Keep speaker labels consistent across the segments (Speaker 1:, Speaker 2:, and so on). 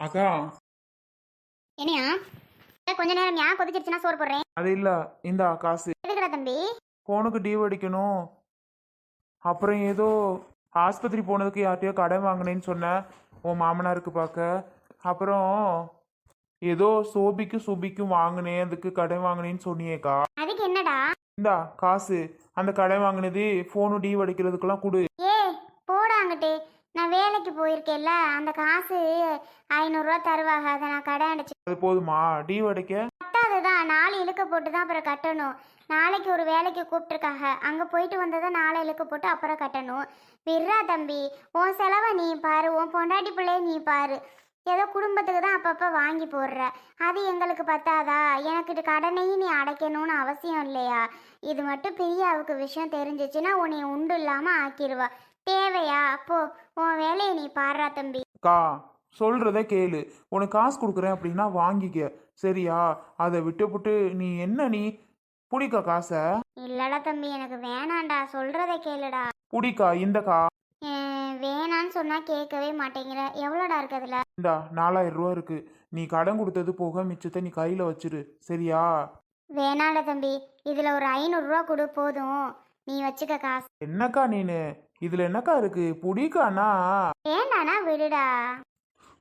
Speaker 1: அக்கா.
Speaker 2: என்னையா? கொஞ்ச நேரம் ஏன் கொதிச்சிருச்சுன்னா சோறு போடுறேன்.
Speaker 1: அது இல்ல இந்தா காசு.
Speaker 2: எதுக்குடா தம்பி.
Speaker 1: ஃபோனுக்கு டீவ் அடிக்கணும். அப்புறம் ஏதோ ஆஸ்பத்திரி போனதுக்கு யார்கிட்டயோ கடன் வாங்கினேன்னு சொன்னேன் உன் மாமனாருக்கு பார்க்க. அப்புறம் ஏதோ சோபிக்கும் சுபிக்கும் வாங்கினேன் அதுக்கு கடன் வாங்கினேன்னு சொன்னியேக்கா.
Speaker 2: அதுக்கு என்னடா?
Speaker 1: இந்தா காசு. அந்த கடன் வாங்கினது ஃபோனு டீவ் அடிக்கிறதுக்கெல்லாம் கொடு
Speaker 2: ஏ போடா அங்கிட்டு நான் வேலைக்கு போயிருக்கேன்ல அந்த காசு ஐநூறுரூவா தருவாங்க அதை நான் கடை அடைச்சு
Speaker 1: அது போதுமா? டீவ் அடிக்க
Speaker 2: கட்டாதுதான் நாலு இழுக்க போட்டு தான் அப்புறம் கட்டணும். நாளைக்கு ஒரு வேலைக்கு கூப்பிட்டுருக்காங்க அங்கே போயிட்டு வந்ததை நாளை இழுக்க போட்டு அப்புறம் கட்டணும். விட்றா தம்பி. உன் செலவை நீ பாரு. உன் பொண்டாட்டி பிள்ளைய நீ பாரு. ஏதோ குடும்பத்துக்கு தான் அப்பப்போ வாங்கி போடுற. அது எங்களுக்கு பத்தாதா? எனக்கு இது கடனையும் நீ அடைக்கணும்னு அவசியம் இல்லையா? இது மட்டும் பிரியாவுக்கு விஷயம் தெரிஞ்சிச்சுன்னா உன்னை உண்டு இல்லாமல் ஆக்கிடுவா தேவையா? அப்போ உன் வேலையை நீ பாடுறா தம்பி.
Speaker 1: கா சொல்றத கேளு. உனக்கு காசு கொடுக்குறேன் அப்படின்னா வாங்கிக்க. சரியா? அதை விட்டுப்புட்டு நீ என்ன நீ? புடிக்கா காசை?
Speaker 2: இல்லடா தம்பி எனக்கு வேணாண்டா சொல்கிறத கேளுடா.
Speaker 1: புடிக்கா? இந்த கா
Speaker 2: அஹ் வேணான்னு சொன்னால் கேட்கவே மாட்டேங்கிற. எவ்வளோடா இருக்கு அதில்?
Speaker 1: இந்தா நாலாயிரம் ரூபா இருக்கு. நீ கடன் கொடுத்தது போக மிச்சத்தை நீ கையில வச்சிரு. சரியா?
Speaker 2: வேணாடா தம்பி. இதில் ஒரு ஐநூறுரூவா கொடு போதும். நீ வச்சுக்க காசு.
Speaker 1: என்னக்கா நீனு? இதுல என்னக்கா இருக்கு? புடிக்காண்ணா
Speaker 2: வேண்டானா விடுடா.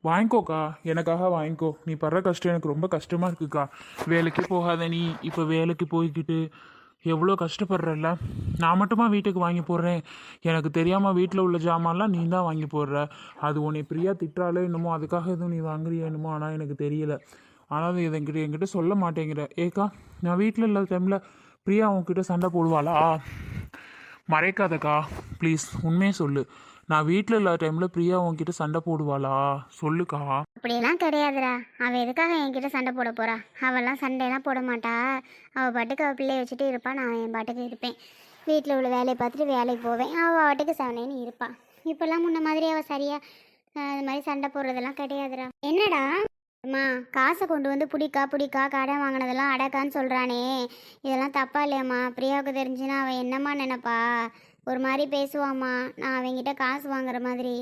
Speaker 1: வாங்கிக்கோக்கா. எனக்காக வாங்கிக்கோ. நீ படுற கஷ்டம் எனக்கு ரொம்ப கஷ்டமா இருக்குக்கா. வேலைக்கு போகாத நீ. இப்போ வேலைக்கு போய்கிட்டு எவ்வளோ கஷ்டப்படுறல்ல நான் மட்டுமா வீட்டுக்கு வாங்கி போடுறேன்? எனக்கு தெரியாமல் வீட்டில் உள்ள ஜாமான்லாம் நீ தான் வாங்கி போடுற. அது உன்னை பிரியா திட்டுறாலே என்னமோ அதுக்காக எதுவும் நீ வாங்குறியா என்னமோ ஆனால் எனக்கு தெரியல. ஆனால் அது என்கிட்ட என்கிட்ட சொல்ல மாட்டேங்கிற. ஏக்கா நான் வீட்டில் இல்லாத டைமில் பிரியா உன்கிட்ட சண்டை போடுவாளா? மறைக்காதக்கா. ப்ளீஸ் உண்மையே சொல்லு. நான் வீட்டில் இல்லாத டைமில் பிரியா உன்கிட்ட சண்டை போடுவாளா? சொல்லுக்கா.
Speaker 2: அப்படியெல்லாம் கிடையாதுடா. அவள் எதுக்காக என்கிட்ட சண்டை போட போறா? அவெல்லாம் சண்டையெல்லாம் போட மாட்டா. அவள் பாட்டுக்கு அவள் பிள்ளைய வச்சுட்டு இருப்பா. நான் என் பாட்டுக்கு இருப்பேன். வீட்டில் உள்ள வேலையை பார்த்துட்டு வேலைக்கு போவேன். அவள் பாட்டுக்கு செவனேன்னு இருப்பாள் இப்போல்லாம் முன்ன மாதிரி அவள் சரியாக அஹ், இது மாதிரி சண்டை போடுறதெல்லாம் கிடையாதுடா. என்னடா? அம்மா காசை கொண்டு வந்து பிடிக்கா பிடிக்கா கடன் வாங்கினதெல்லாம் அடக்கான்னு சொல்கிறானே இதெல்லாம் தப்பா இல்லையாம்மா. பிரியாவுக்கு தெரிஞ்சுன்னா அவன் என்னம்மா நினைப்பா? ஒரு மாதிரி பேசுவாம்மா. நான் அவன்கிட்ட காசு வாங்குற மாதிரி.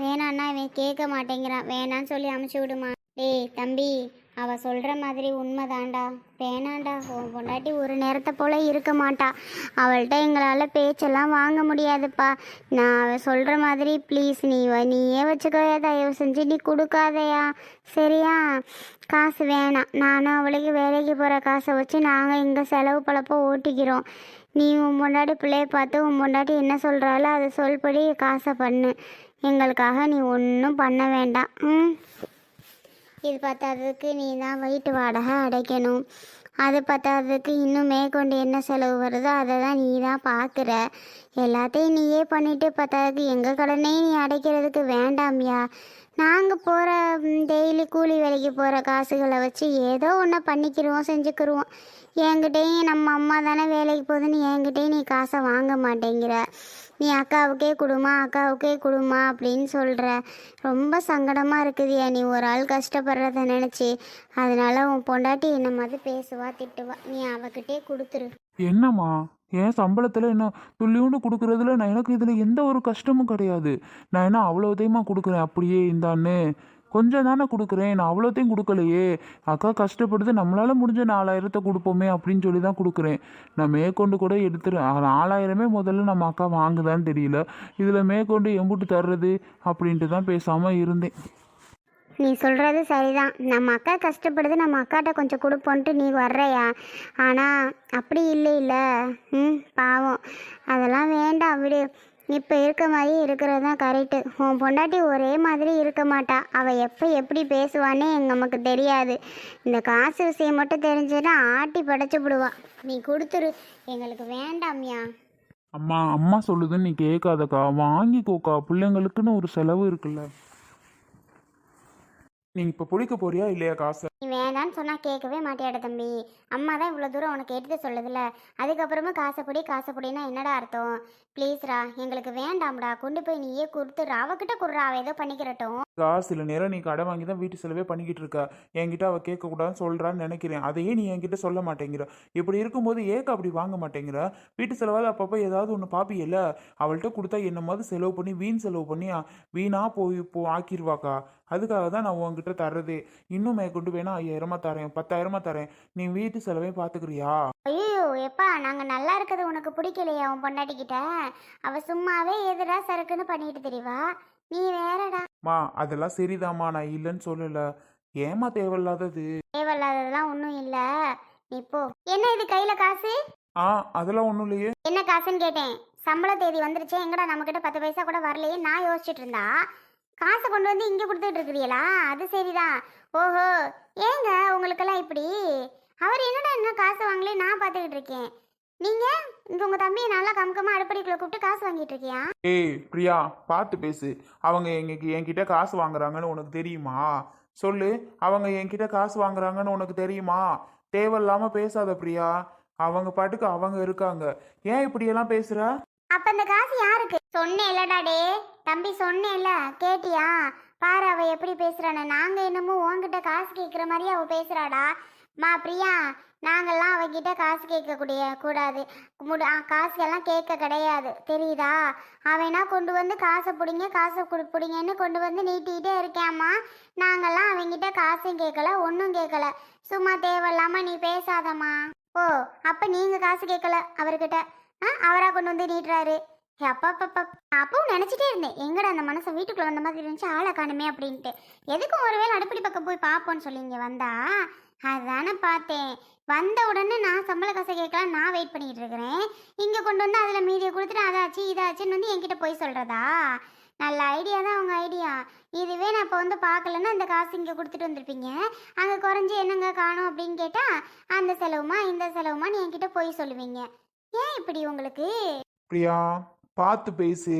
Speaker 2: வேணான்னா இவன் கேட்க மாட்டேங்கிறான். வேணான்னு சொல்லி அமுச்சு விடுமா? டேய் தம்பி. அவள் சொல்கிற மாதிரி உண்மைதான்டா. வேணாண்டா. உன் பொண்டாட்டி ஒரு நேரத்தை போல இருக்க மாட்டா. அவள்கிட்ட எங்களால் பேச்செல்லாம் வாங்க முடியாதுப்பா. நான் அவள் சொல்கிற மாதிரி ப்ளீஸ் நீ நீயே வச்சுக்கோயா. தயவு செஞ்சு நீ கொடுக்காதயா. சரியா? காசு வேணாம். நானும் அவளுக்கு வேலைக்கு போகிற காசை வச்சு நாங்கள் இங்கே செலவு பழப்போ ஓட்டிக்கிறோம். நீ உன் பொண்டாட்டி பிள்ளைய பார்த்து உன் பொண்டாட்டி என்ன சொல்கிறாளோ அதை சொல்படி காசை பண்ணு. எங்களுக்காக நீ ஒன்றும் பண்ண வேண்டாம். ம்? இது பத்தாததுக்கு நீ தான் வீட்டு வாடகை அடைக்கணும். அது பத்தாததுக்கு இன்னும் மேற்கொண்டு என்ன செலவு வருதோ அதை தான் நீ தான் பார்க்குற எல்லாத்தையும் நீயே பண்ணிவிட்டு பத்தாததுக்கு எங்கள் கடனையும் நீ அடைக்கிறதுக்கு வேண்டாம்யா. நாங்கள் போகிற டெய்லி கூலி வேலைக்கு போகிற காசுகளை வச்சு ஏதோ ஒன்று பண்ணிக்கிடுவோம் செஞ்சுக்கிருவோம். என்கிட்டயும் நம்ம அம்மா தானே வேலைக்கு போகுதுன்னு என்கிட்டயும் நீ காசை வாங்க மாட்டேங்கிற. நீ அக்காவுக்கே கொடுமா அக்காவுக்கே கொடுமா அப்படின்னு சொல்கிற ரொம்ப சங்கடமாக இருக்குதியா நீ ஒரு ஆள் கஷ்டப்படுறத நினச்சி. அதனால உன் பொண்டாட்டி என்ன மாதிரி பேசுவா திட்டுவா நீ அவகிட்டே கொடுத்துரு.
Speaker 1: என்னம்மா? என் சம்பளத்தில் என்ன துள்ளியோண்டு கொடுக்குறதுல நான் எனக்கு இதில் எந்த ஒரு கஷ்டமும் கிடையாது. நான் என்ன அவ்வளோ அவ்வளோதையுமா கொடுக்குறேன்? அப்படியே இந்தான்னு. கொஞ்சம் தானே கொடுக்குறேன். நான் அவ்வளோத்தையும் கொடுக்கலையே. அக்கா கஷ்டப்படுது. நம்மளால் முடிஞ்ச நாலாயிரத்தை கொடுப்போமே அப்படின்னு சொல்லி தான் கொடுக்குறேன். நான் மேற்கொண்டு கூட எடுத்துறேன் நாலாயிரமே முதல்ல நம்ம அக்கா வாங்குதான்னு தெரியல. இதில் மேற்கொண்டு எம்புட்டு தர்றது அப்படின்ட்டு தான் பேசாமல் இருந்தேன்.
Speaker 2: நீ சொல்கிறது சரிதான். நம்ம அக்கா கஷ்டப்படுது. நம்ம அக்காட்ட கொஞ்சம் கொடுப்போன்ட்டு நீ வர்றையா? ஆனால் அப்படி இல்லை இல்லை ம் பாவம். அதெல்லாம் வேண்டாம் விடு. இப்போ இருக்க மாதிரி இருக்கிறது தான் கரெக்டு உன் பொண்டாட்டி ஒரே மாதிரி இருக்க மாட்டா. அவள் எப்போ எப்படி பேசுவான்னே எங்கள் நமக்கு தெரியாது. இந்த காசு விஷயம் மட்டும் தெரிஞ்சுன்னா ஆட்டி படைச்சு விடுவா. நீ கொடுத்துரு. எங்களுக்கு வேண்டாம்யா
Speaker 1: அம்மா அம்மா சொல்லுதுன்னு நீ கேட்காதக்கா. வாங்கிக்கோக்கா. பிள்ளைங்களுக்குன்னு ஒரு செலவு இருக்குல்ல. நீ இப்போ பிடிக்க போறியா இல்லையா காசு?
Speaker 2: நீ வேண்டான்னு சொன்னால் கேட்கவே மாட்டேட தம்பி. அம்மா தான் இவ்வளோ தூரம் உனக்கு எடுத்து சொல்லுதுல. அதுக்கப்புறமா காசைப்படி காசைப்படினா என்னடா அர்த்தம்? ப்ளீஸ்ரா எங்களுக்கு வேண்டாம்டா. கொண்டு போய் நீயே கொடுத்துட்றா அவகிட்ட கொடுறா அவ ஏதோ பண்ணிக்கிறட்டும்.
Speaker 1: கா சில நேரம் நீ கடை வாங்கி தான் வீட்டு செலவே பண்ணிக்கிட்டு இருக்க. என்கிட்ட அவள் கேட்கக்கூடாதுன்னு சொல்கிறான்னு நினைக்கிறேன். அதையே நீ என்கிட்ட சொல்ல மாட்டேங்கிற. இப்படி இருக்கும்போது ஏக்க அப்படி வாங்க மாட்டேங்கிற? வீட்டு செலவால் அப்பப்போ ஏதாவது ஒன்று பார்ப்பியல்ல அவள்கிட்ட கொடுத்தா என்னமாவது செலவு பண்ணி வீண் செலவு பண்ணி வீணாக போய் போ ஆக்கிடுவாக்கா அதுக்காக தான் நான் உன்கிட்ட தர்றது. இன்னும் மேற்கொண்டு வேணா ஐயாயிரமா தரேன் பத்தாயிரமா தரேன். நீ வீட்டு செலவையும் பார்த்துக்கிறியா
Speaker 2: ஐயோ எப்பா நாங்கள் நல்லா இருக்கிறது உனக்கு பிடிக்கலையா உன் பொண்டாட்டிக்கிட்ட அவள் சும்மாவே எதிரா சரக்குன்னு பண்ணிட்டு தெரியவா? நீ வேறடா.
Speaker 1: மா அதெல்லாம் சரிதாம்மா நான் இல்லைன்னு சொல்லலை. ஏமா தேவையில்லாதது?
Speaker 2: தேவையில்லாததெல்லாம் ஒன்றும் இல்லை. நீ போ. என்ன இது கையில் காசு?
Speaker 1: ஆ அதெல்லாம் ஒன்றும் இல்லையே.
Speaker 2: என்ன காசுன்னு கேட்டேன். சம்பள தேதி வந்துருச்சு எங்கடா நம்மக்கிட்ட பத்து பைசா கூட வரலையே நான் யோசிச்சுட்டு இருந்தா? காசை கொண்டு வந்து இங்கே கொடுத்துட்டு இருக்கிறீங்களா? அது சரிதான். ஓஹோ ஏங்க உங்களுக்கெல்லாம் இப்படி? அவர் என்னடா இன்னும் காசு வாங்கலே? நான் பார்த்துக்கிட்டு இருக்கேன். நீங்கள் இங்கே உங்கள் தம்பியை நல்லா கமுக்கமாக அடுப்படிக்குள்ளே கூப்பிட்டு காசு வாங்கிட்டு இருக்கியா?
Speaker 1: ஏய் பிரியா பார்த்து பேசு. அவங்க எங்க என்கிட்ட காசு வாங்குறாங்கன்னு உனக்கு தெரியுமா? சொல்லு அவங்க என்கிட்ட காசு வாங்குறாங்கன்னு உனக்கு தெரியுமா? தேவையில்லாம பேசாத பிரியா. அவங்க பாட்டுக்கு அவங்க இருக்காங்க. ஏன் இப்படியெல்லாம் பேசுற?
Speaker 2: அப்ப இந்த காசு யாருக்கு? சொன்னேன்லடா டே தம்பி சொன்னேன்ல கேட்டியா? பாரு அவ எப்படி பேசுறான்னு. நாங்க என்னமோ உன்கிட்ட காசு கேட்குற மாதிரி அவ பேசுறாடா. மா பிரியா நாங்கெல்லாம் அவகிட்ட காசு கேட்க கூடிய கூடாது. முடி காசு எல்லாம் கேட்க கிடையாது. தெரியுதா? அவனா கொண்டு வந்து காசை பிடிங்க காசை கொடு பிடிங்கன்னு கொண்டு வந்து நீட்டிக்கிட்டே இருக்கேம்மா. நாங்கெல்லாம் அவங்கிட்ட காசும் கேட்கல ஒன்றும் கேட்கல. சும்மா தேவையில்லாம நீ பேசாதம்மா. ஓ அப்போ நீங்கள் காசு கேட்கல அவர்கிட்ட. ஆ அவராக கொண்டு வந்து நீட்டுறாரு. அப்பப்பப்ப அப்பவும் நினச்சிட்டே இருந்தேன். எங்கடா அந்த மனசை வீட்டுக்குள்ள வந்த மாதிரி இருந்துச்சு ஆளை காணுமே அப்படின்ட்டு. எதுக்கும் ஒருவேளை அடுப்படி பக்கம் போய் பார்ப்போன்னு சொல்லி இங்கே வந்தா? அதுதானே பார்த்தேன். வந்த உடனே நான் சம்பள காசை கேட்கலாம் நான் வெயிட் பண்ணிட்டு இருக்கிறேன். இங்கே கொண்டு வந்து அதில் மீதியை கொடுத்துட்டு அதாச்சு இதாச்சுன்னு வந்து என்கிட்ட போய் சொல்கிறதா நல்ல ஐடியா தான் உங்கள் ஐடியா இதுவே நான் இப்போ வந்து பார்க்கலன்னா இந்த காசு இங்கே கொடுத்துட்டு வந்திருப்பீங்க. அங்கே குறைஞ்சி என்னங்க காணும் அப்படின்னு கேட்டால் அந்த செலவுமா இந்த செலவுமான்னு என்கிட்ட போய் சொல்லுவீங்க. ஏன் இப்படி உங்களுக்கு?
Speaker 1: பிரியா பார்த்து பேசு.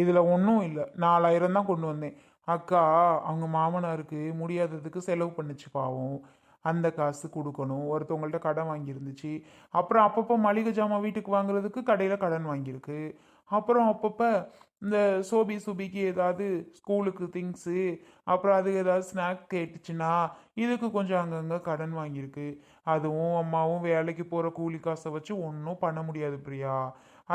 Speaker 1: இதில் ஒன்றும் இல்லை. நாலாயிரம் தான் கொண்டு வந்தேன். அக்கா அவங்க மாமனாருக்கு முடியாததுக்கு செலவு பண்ணுச்சு பாவம். அந்த காசு கொடுக்கணும். ஒருத்தவங்கள்ட்ட கடன் வாங்கியிருந்துச்சு. அப்புறம் அப்பப்போ மளிகை ஜாமான் வீட்டுக்கு வாங்குறதுக்கு கடையில் கடன் வாங்கியிருக்கு. அப்புறம் அப்பப்போ இந்த சோபி சுபிக்கு ஏதாவது ஸ்கூலுக்கு திங்ஸு அப்புறம் அது ஏதாவது ஸ்நாக்ஸ் கேட்டுச்சுன்னா இதுக்கு கொஞ்சம் அங்கங்கே கடன் வாங்கியிருக்கு. அதுவும் அம்மாவும் வேலைக்கு போகிற கூலி காசை வச்சு ஒன்றும் பண்ண முடியாது பிரியா.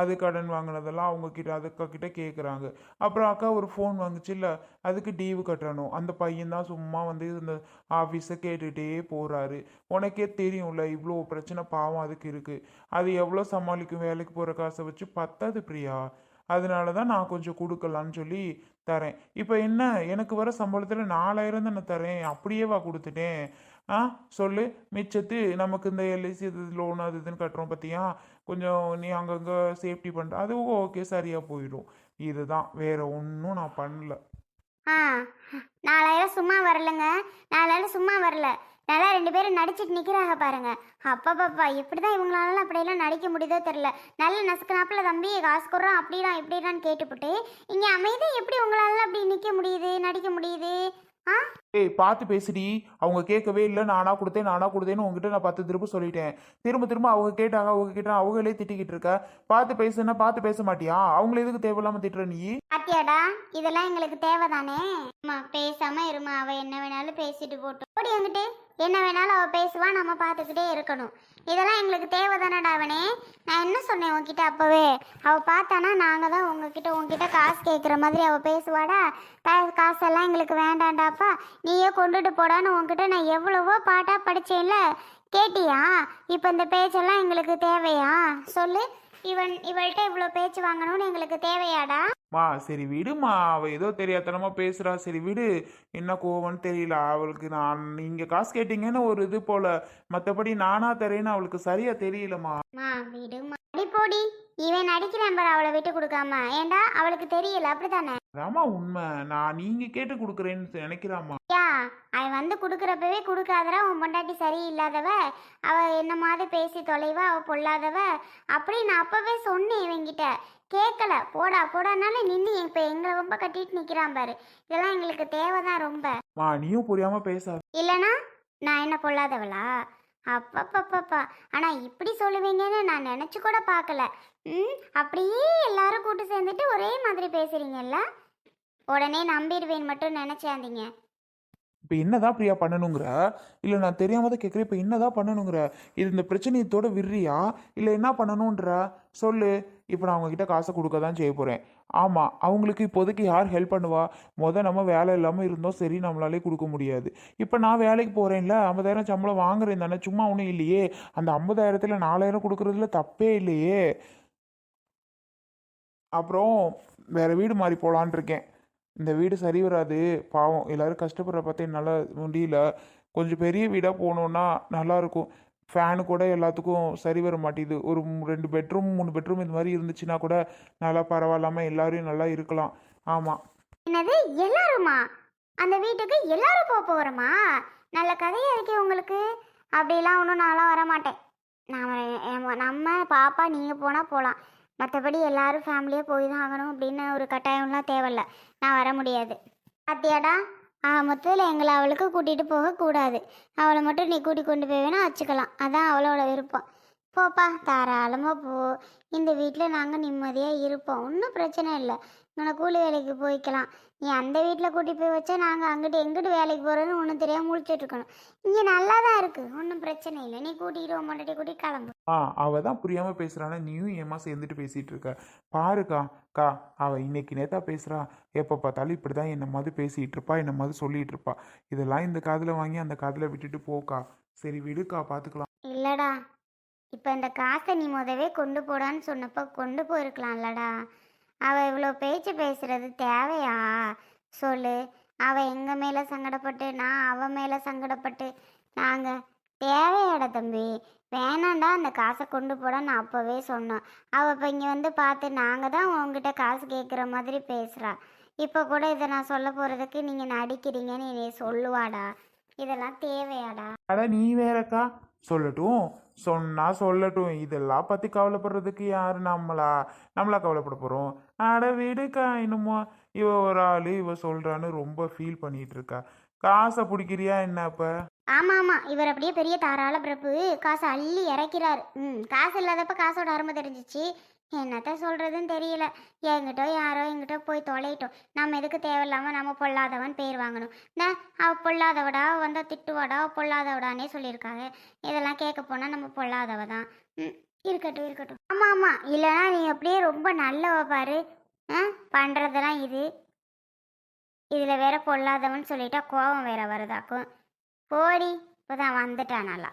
Speaker 1: அது கடன் வாங்கினதெல்லாம் அவங்கக்கிட்ட கிட்ட கிட்டே கேட்குறாங்க அப்புறம் அக்கா ஒரு ஃபோன் வாங்குச்சுல்ல அதுக்கு டீவு கட்டணும். அந்த பையன் தான் சும்மா வந்து இந்த ஆஃபீஸை கேட்டுகிட்டே போகிறாரு உனக்கே தெரியும்ல இவ்வளோ பிரச்சனை பாவம் அதுக்கு இருக்குது அது எவ்வளோ சமாளிக்கும்? வேலைக்கு போகிற காசை வச்சு பத்தாது பிரியா. அதனால தான் நான் கொஞ்சம் கொடுக்கலான்னு சொல்லி தரேன். இப்போ என்ன? எனக்கு வர சம்பளத்தில் நாலாயிரம் தானே தரேன். அப்படியேவா கொடுத்துட்டேன். ஆ சொல்லு. மிச்சத்து நமக்கு இந்த எல்ஐசி இது லோன் அது இதுன்னு கட்டுறோம் பார்த்தியா கொஞ்சம் நீ அங்கங்கே சேஃப்டி பண்ணுற அதுவும் ஓகே சரியாக போயிடும். இதுதான். வேற ஒன்றும் நான் பண்ணல.
Speaker 2: ஆ நாலாயிரம் சும்மா வரலங்க. நாலாயிரம் சும்மா வரல. நல்லா ரெண்டு பேரும் நடிச்சிட்டு நிற்கிறாங்க பாருங்க. அப்பப்பப்பா எப்படி தான் இவங்களால அப்படியெல்லாம் நடிக்க முடியுதோ தெரில நல்ல நசுக்கினாப்பில் தம்பி காசு கொடுறோம் அப்படிலாம் இப்படிலாம் கேட்டுப்பட்டு இங்கே அமைதி எப்படி உங்களால அப்படி நிற்க முடியுது நடிக்க முடியுது?
Speaker 1: ஏய் பார்த்து பேசுடி. அவங்க கேட்கவே இல்லை. நானா கொடுத்தேன் நானா கொடுத்தேன்னு உங்ககிட்ட நான் பத்து திரும்ப சொல்லிட்டேன். திரும்ப திரும்ப அவங்க கேட்டாங்க அவங்க கேட்டாங்க அவங்களே திட்டிக்கிட்டு இருக்க. பார்த்து பேசுனா பார்த்து பேச மாட்டியா? அவங்கள எதுக்கு தேவையில்லாம திட்டுற நீ?
Speaker 2: பாத்தியாடா? இதெல்லாம் எங்களுக்கு தேவைதானே? பேசாம இருமா. அவ என்ன வேணாலும் பேசிட்டு போட்டோம். ஓடி வந்துட்டு. என்ன வேணாலும் அவள் பேசுவா நம்ம பார்த்துக்கிட்டே இருக்கணும். இதெல்லாம் எங்களுக்கு தேவைதானடா அவனே? நான் என்ன சொன்னேன் உங்ககிட்ட அப்போவே? அவள் பார்த்தானா நாங்கள் தான் உங்ககிட்ட உங்ககிட்ட காசு கேட்குற மாதிரி அவள் பேசுவாடா? காசெல்லாம் எங்களுக்கு வேண்டாண்டாப்பா. நீயே கொண்டுட்டு போடான்னு உங்ககிட்ட நான் எவ்வளவோ பாட்டாக படித்தேன்ல கேட்டியா? இப்போ இந்த பேச்செல்லாம் எங்களுக்கு தேவையா? சொல்லு. இவன் இவள்கிட்ட இவ்வளோ பேச்சு வாங்கணும்னு எங்களுக்கு தேவையாடா?
Speaker 1: மா சரி விடுமா அவ ஏதோ தெரியாதனமா பேசுறா. சரி விடு. என்ன கோவம்னு தெரியல. அவளுக்கு நான் நீங்க காசு கேட்டீங்கன்னு ஒரு இது போல. மத்தபடி நானா தரேன்னு அவளுக்கு சரியா தெரியலமா
Speaker 2: மா விடுமா. அடி போடி. இவன் நடிக்கிறான் பாரு. அவளை விட்டு கொடுக்காம. ஏண்டா அவளுக்கு தெரியல. அப்படிதானே
Speaker 1: அதாம்மா உண்மை. நான் நீங்க கேட்டு கொடுக்குறேன்னு நினைக்கிறாமா
Speaker 2: யா அவன் வந்து கொடுக்குறப்பவே கொடுக்காதடா உன் பொண்டாட்டி சரியில்லாதவ அவ என்ன மாதிரி பேசி தொலைவா அவ பொல்லாதவ அப்படி நான் அப்பவே சொன்னேன் இவங்கிட்ட. கேட்கல போடா போடானால நின்று இப்போ எங்களை ரொம்ப கட்டிட்டு நிற்கிறான் பாரு. இதெல்லாம் எங்களுக்கு தேவைதான் ரொம்ப.
Speaker 1: மா நீயும் புரியாம பேசாத.
Speaker 2: இல்லைனா நான் என்ன பொல்லாதவளா? அப்பப்பப்பப்பா. ஆனால் இப்படி சொல்லுவீங்கன்னு நான் நினச்சி கூட பார்க்கல. ம் அப்படியே எல்லாரும் கூட்டு சேர்ந்துட்டு ஒரே மாதிரி பேசுகிறீங்கல்ல உடனே நம்பிடுவேன் மட்டும் நினச்சாதீங்க.
Speaker 1: இப்போ என்னதான் பிரியா பண்ணணுங்கிற? இல்லை நான் தெரியாம தான் கேட்குறேன் இப்போ என்னதான் பண்ணணுங்கிற? இது இந்த பிரச்சனையத்தோட விடுறியா? இல்லை என்ன பண்ணணுன்ற? சொல்லு. இப்போ நான் அவங்கக்கிட்ட காசை கொடுக்க தான் செய்ய போகிறேன் ஆமாம் அவங்களுக்கு இப்போதைக்கு யார் ஹெல்ப் பண்ணுவா? முத நம்ம வேலை இல்லாமல் இருந்தோம். சரி நம்மளாலே கொடுக்க முடியாது. இப்போ நான் வேலைக்கு போகிறேன்ல ஐம்பதாயிரம் சம்பளம் வாங்குறேன் தானே? சும்மா ஒன்றும் இல்லையே. அந்த ஐம்பதாயிரத்தில் நாலாயிரம் கொடுக்குறதுல தப்பே இல்லையே. அப்புறம் வேற வீடு மாறி போகலான் இருக்கேன். இந்த வீடு சரி வராது. பாவம். எல்லோரும் கஷ்டப்படுற பார்த்து என்னால் முடியல. கொஞ்சம் பெரிய வீடாக போகணுன்னா நல்லா இருக்கும் ஃபேனு கூட எல்லாத்துக்கும் சரி வர மாட்டேது ஒரு ரெண்டு பெட்ரூம் மூணு பெட்ரூம் இந்த மாதிரி இருந்துச்சுன்னா கூட நல்லா பரவாயில்லாமல் எல்லாரும் நல்லா இருக்கலாம். ஆமாம்
Speaker 2: என்னது? எல்லாருமா? அந்த வீட்டுக்கு எல்லாரும் போக போகிறோமா நல்ல கதையாக இருக்கே உங்களுக்கு. அப்படிலாம் ஒன்றும் நான்லாம் வர மாட்டேன் நாம நம்ம பாப்பா நீங்கள் போனால் போகலாம் மற்றபடி எல்லாரும் ஃபேமிலியாக போய் தான் ஆகணும் அப்படின்னு ஒரு கட்டாயம்லாம் தேவையில்ல. நான் வர முடியாது. பாத்தியாடா? ஆ மொத்தத்தில் எங்களை அவளுக்கு கூட்டிகிட்டு போகக்கூடாது அவளை மட்டும் நீ கூட்டி கொண்டு போய் வேணால் வச்சுக்கலாம். அதான் அவளோட விருப்பம். போப்பா தாராளமாக போ. இந்த வீட்டில் நாங்கள் நிம்மதியாக இருப்போம். ஒன்றும் பிரச்சனை இல்லை. இங்கே கூலி வேலைக்கு போய்க்கலாம். நீ அந்த வீட்டில் கூட்டி போய் வச்சா நாங்கள் அங்கிட்டு எங்கிட்டு வேலைக்கு போகிறோன்னு ஒன்றும் தெரியாமல் முழிச்சிட்டு இருக்கணும். இங்கே நல்லா தான் இருக்குது ஒன்றும் பிரச்சனை இல்லை. நீ கூட்டிகிட்டு உன் கூட்டி கிளம்பு.
Speaker 1: ஆ அவ தான் புரியாமல் பேசுகிறானா நீயும் ஏமா சேர்ந்துட்டு பேசிகிட்டு இருக்க. பாருக்கா கா அவள் இன்னைக்கு நேத்தா பேசுகிறா எப்போ பார்த்தாலும் இப்படி தான் என்ன மாதிரி பேசிகிட்டு இருப்பா என்ன மாதிரி சொல்லிட்டு இருப்பா. இதெல்லாம் இந்த காதில் வாங்கி அந்த காதில் விட்டுட்டு போக்கா. சரி விடுக்கா பார்த்துக்கலாம்
Speaker 2: இல்லைடா. இப்போ இந்த காசை நீ முதவே கொண்டு போடான்னு சொன்னப்போ கொண்டு போயிருக்கலாம்லடா. அவள் இவ்வளோ பேச்சு பேசுகிறது தேவையா? சொல்லு. அவள் எங்கள் மேலே சங்கடப்பட்டு நான் அவள் மேலே சங்கடப்பட்டு. நாங்கள் தேவையாடா தம்பி வேணாண்டா அந்த காசை கொண்டு போட நான் அப்போவே சொன்னோம் அவள் இப்போ இங்கே வந்து பார்த்து நாங்கள் தான் உங்ககிட்ட காசு கேட்குற மாதிரி பேசுகிறா இப்போ கூட இதை நான் சொல்ல போகிறதுக்கு நீங்கள் நடிக்கிறீங்கன்னு என்னை சொல்லுவாடா. இதெல்லாம் தேவையாடா.
Speaker 1: அட நீ வேறக்கா. சொல்லட்டும். சொன்னால் சொல்லட்டும். இதெல்லாம் பற்றி கவலைப்படுறதுக்கு யார் நம்மளா? நம்மளா கவலைப்பட போகிறோம் அட விடுக்கா இன்னுமோ இவ ஒரு ஆள் இவ சொல்கிறான்னு ரொம்ப ஃபீல் பண்ணிட்டு இருக்கா காசை பிடிக்கிறியா என்ன இப்போ
Speaker 2: ஆமாம். ஆமாம் இவர் அப்படியே பெரிய தாராள பிறப்பு காசை அள்ளி இறக்கிறார். ம் காசு இல்லாதப்ப காசோட அருமை தெரிஞ்சிச்சு. என்னத்த சொல்கிறதுன்னு தெரியல. என்கிட்ட யாரோ என்கிட்ட போய் தொலையிட்டோம். நம்ம எதுக்கு தேவையில்லாமல் நம்ம பொல்லாதவன் பேர் வாங்கணும். இந்த அவ பொல்லாதவடா வந்தால் திட்டுவாடா பொல்லாதவடானே சொல்லியிருக்காங்க. இதெல்லாம் கேட்க போனால் நம்ம பொல்லாதவ தான். ம் இருக்கட்டும் இருக்கட்டும். ஆமாம் ஆமாம் இல்லைன்னா நீ அப்படியே ரொம்ப நல்லவ பாரு. ஆ பண்ணுறதெல்லாம் இது. இதில் வேற பொல்லாதவன் சொல்லிட்டா கோபம் வேற வருதாக்கும். போடி இப்போதான் வந்துட்டான் நல்லா.